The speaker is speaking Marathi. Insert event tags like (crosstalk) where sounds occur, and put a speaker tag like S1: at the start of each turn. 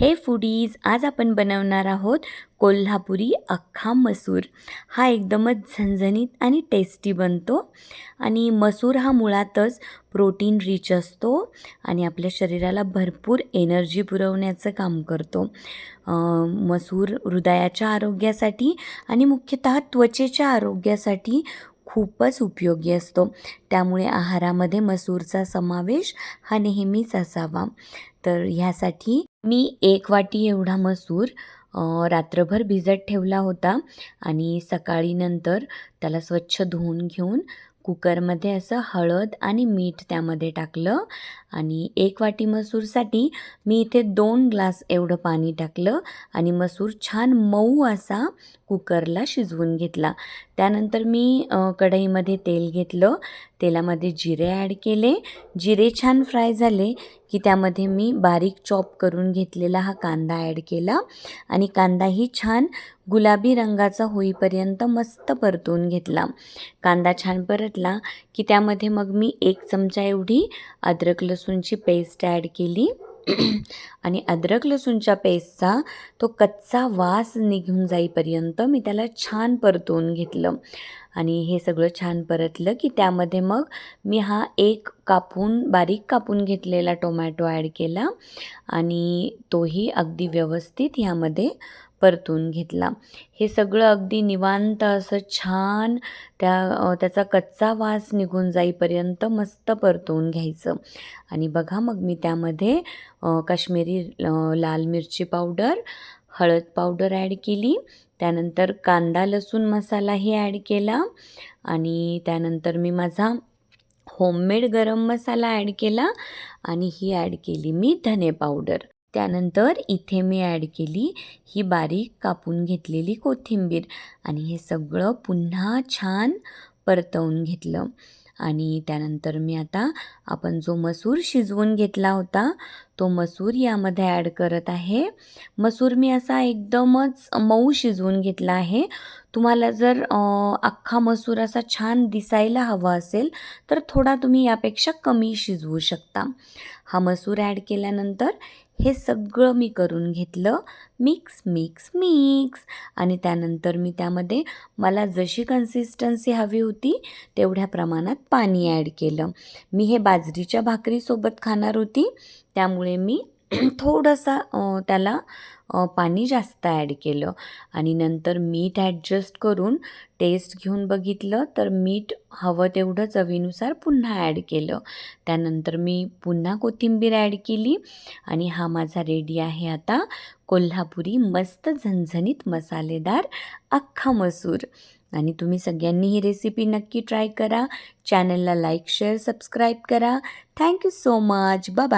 S1: हे फुडीज आज आपण बनवणार आहोत कोल्हापुरी अख्खा मसूर. हा एकदमच झणझणीत आणि टेस्टी बनतो आणि मसूर हा मुळातच प्रोटीन रिच असतो आणि आपल्या शरीराला भरपूर एनर्जी पुरवण्याचं काम करतो. मसूर हृदयाच्या आरोग्यासाठी आणि मुख्यतः त्वचेच्या आरोग्यासाठी खूपच उपयोगी असतो. त्यामुळे आहारामध्ये मसूरचा समावेश हा नेहमीच असावा. तर ह्यासाठी मी एक वाटी एवढा मसूर रात्रभर भिजत ठेवला होता आणि सकाळी नंतर त्याला स्वच्छ धुवून घेऊन कुकरमध्ये असं हळद आणि मीठ त्यामध्ये टाकलं आणि एक वाटी मसूरसाठी मी इथे दोन ग्लास एवढं पाणी टाकलं आणि मसूर छान मऊ असा कुकरला शिजवून घेतला. त्यानंतर मी कढईमध्ये तेल घेतलं. तेलामध्ये जिरे ॲड केले. जिरे छान फ्राय झाले की त्यामध्ये मी बारीक चॉप करून घेतलेला हा कांदा ॲड केला. आणि कांदाही छान गुलाबी रंगाचा होईपर्यंत मस्त परतून घेतला. कांदा छान परतला की त्यामध्ये मग मी एक चमचा एवढी अद्रक लसूणची पेस्ट ॲड केली. (clears throat) आणि अद्रक लसूणच्या पेस्टचा तो कच्चा वास निघून जाईपर्यंत मी त्याला छान परतवून घेतलं. आणि हे सगळं छान परतलं की त्यामध्ये मग मी हा एक कापून बारीक कापून घेतलेला टोमॅटो ॲड केला आणि तोही अगदी व्यवस्थित ह्यामध्ये परतून घेतला. हे सगळं अगदी निवांत असं छान त्या त्याचा कच्चा वास निघून जाईपर्यंत मस्त परतवून घ्यायचं. आणि बघा मग मी त्यामध्ये काश्मीरी लाल मिरची पावडर हळद पावडर ॲड केली. त्यानंतर कांदा लसूण मसालाही ॲड केला. आणि त्यानंतर मी माझा होममेड गरम मसाला ॲड केला. आणि ही ॲड केली मी धने पावडर. त्यानंतर इथे मी ॲड केली ही बारीक कापून घेतलेली कोथिंबीर आणि हे सगळं पुन्हा छान परतवून घेतलं. आणि त्यानंतर मी आता आपण जो मसूर शिजवून घेतला होता तो मसूर यामध्ये ॲड करत आहे. मसूर मी असा एकदमच मऊ शिजवून घेतला आहे. तुम्हाला जर अख्खा मसूर असा छान दिसायला हवा असेल तर थोडा तुम्ही यापेक्षा कमी शिजवू शकता. हा मसूर ॲड केल्यानंतर हे सगळं मी करून घेतलं. मिक्स मिक्स मिक्स आणि त्यानंतर मी त्यामध्ये मला जशी कन्सिस्टन्सी हवी होती तेवढ्या प्रमाणात पाणी ॲड केलं. मी हे बाजरीच्या भाकरीसोबत खाणार होती त्यामुळे मी (clears throat) थोडंसं त्याला पाणी जास्त ॲड केलं. आणि नंतर मीठ ॲडजस्ट करून टेस्ट घेऊन बघितलं तर मीठ हवं तेवढं चवीनुसार पुन्हा ॲड केलं. त्यानंतर मी पुन्हा कोथिंबीर ॲड केली आणि हा माझा रेडी आहे आता कोल्हापुरी मस्त झणझणीत मसालेदार अख्खा मसूर. आणि तुम्ही सगळ्यांनी ही रेसिपी नक्की ट्राय करा. चॅनलला लाईक शेअर सबस्क्राईब करा. Thank you so much bye